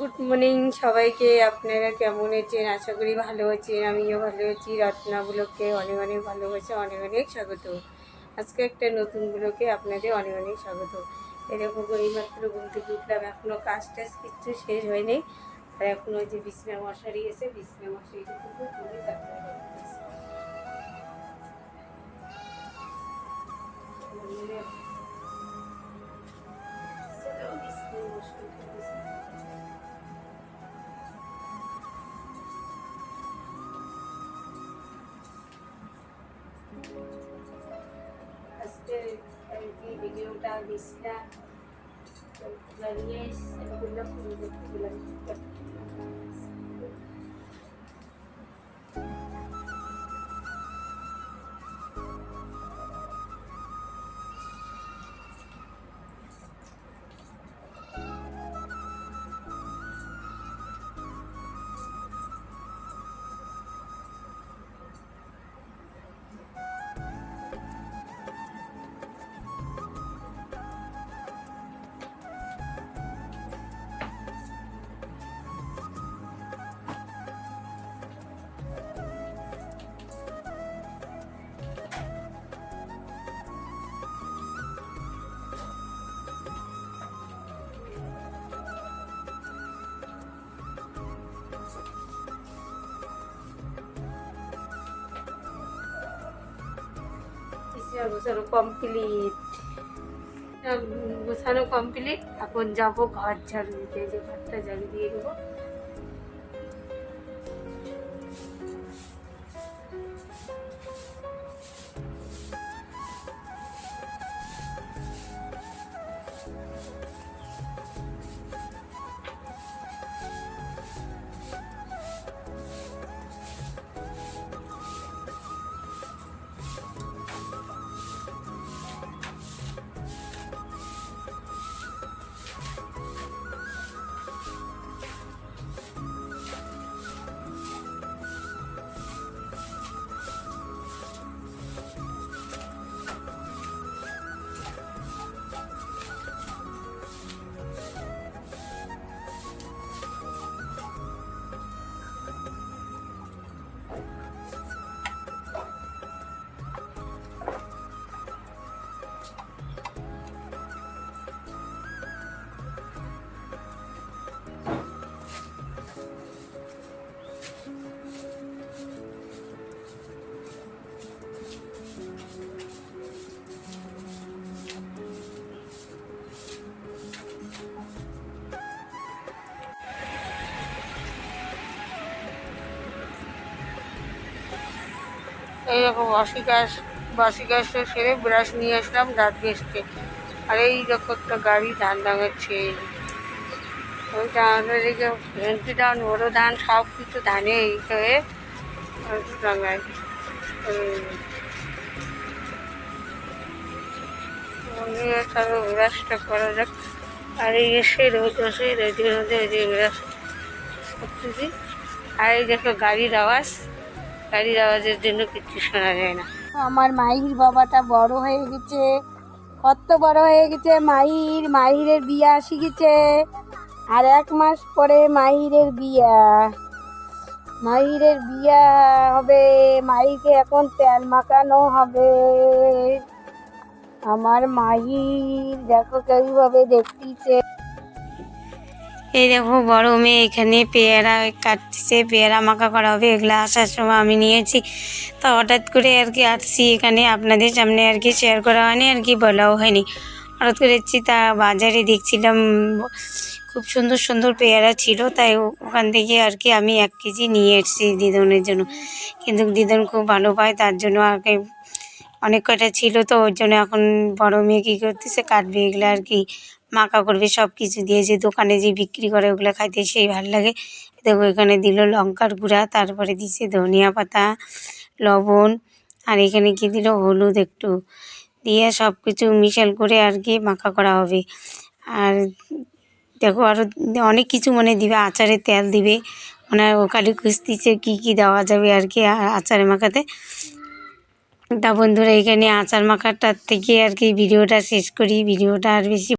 Good morning সবাইকে। আপনারা কেমন আছেন? আশা করি ভালো আছেন। আমিও ভালো আছি। রত্নাগুলোকে অনেক অনেক ভালোবাসে, অনেক অনেক স্বাগত। আজকে একটা নতুন গুলোকে আপনাদের অনেক অনেক স্বাগত। এরকম করে এইমাত্র ঘুম থেকে উঠলাম। এখনও কাজ টাজ কিচ্ছু শেষ হয়নি। আর এখন ওই যে বিছনা মশারি এসে বিছনা মশারিটুকু তুলে তারপরে আর কি ভিডিওটা দিসটা লাগিয়ে সেগুলো ফুল দিলাম বিছানা গোছানো কমপ্লিট গোছানো কমপ্লিট এখন যাব ঘর ঝাড়ু দিতে, যে ঘরটা ঝাড়ু দিয়ে দেবো। এই দেখো বাসি গ্যাস বাসি গ্যাসটা সেরে ব্রাশ নিয়ে আসলাম দাঁত ঘেসতে আর এই দেখো একটা গাড়ি, ধান লাগাচ্ছে ওই ধানের দিকে ভেন্টি ধান, বড়ো ধান, সব কিছু ধানে এই হয়ে লাগায়। তাহলে ব্রাশটা করা যাক। আর এই এসে রোদ বসে রেডি রোদে এই যে ব্রাশ করতেছি। আর এই দেখো গাড়ির আওয়াজ। গাড়ির আওয়াজের জন্য কিচ্ছু শোনা যায় না। আমার মাহির বাবাটা বড় হয়ে গেছে, কত বড় হয়ে গেছে, মাহির, মাহিরের বিয়া আসি গেছে। আর এক মাস পরে মাহিরের বিয়া মাহিরের বিয়া হবে মাহিরকে এখন তেল মাখানো হবে। আমার মাহির দেখো কীভাবে দেখতেছে। এই দেখো, বড় মেয়ে এখানে পেয়ারা কাটতেছে, পেয়ারা মাখা করা হবে, এগুলো আসার সময় আমি নিয়েছি। তো হঠাৎ করে আর কি আসছি এখানে, আপনাদের সামনে আর কি শেয়ার করা হয়নি, আর কি বলাও হয়নি। হঠাৎ করে এসেছি, তা বাজারে দেখছিলাম, খুব সুন্দর সুন্দর পেয়ারা ছিল, তাই ওখান থেকে আর কি আমি এক কেজি নিয়ে এসেছি দিদনের জন্য। কিন্তু দিদন খুব ভালো পায়, তার জন্য আর কি অনেক কয়টা ছিল, তো ওর জন্য এখন বড় মেয়ে কী করতেছে, কাটবে এগুলো আর কি। মাখা করবে সব কিছু দিয়ে যে দোকানে যে বিক্রি করে ওগুলো খাইতে সেই ভালো লাগে। দেখো এখানে দিল লঙ্কার গুঁড়া, তারপরে দিছে ধনিয়া পাতা, লবণ, আর এখানে কি দিল? হলুদ একটু। দিয়ে সব কিছু মিশাল করে আর কি মাখা করা হবে। আর দেখো আরও অনেক কিছু মানে দিবে আচারে তেল দিবে। মানে ওখানে খুঁজতেছে কী কী দেওয়া যাবে আর কি আচারে মাখাতে। তা বন্ধুরা এখানে আচার মাখাটার থেকে আর কি ভিডিওটা শেষ করি। ভিডিওটা আর বেশি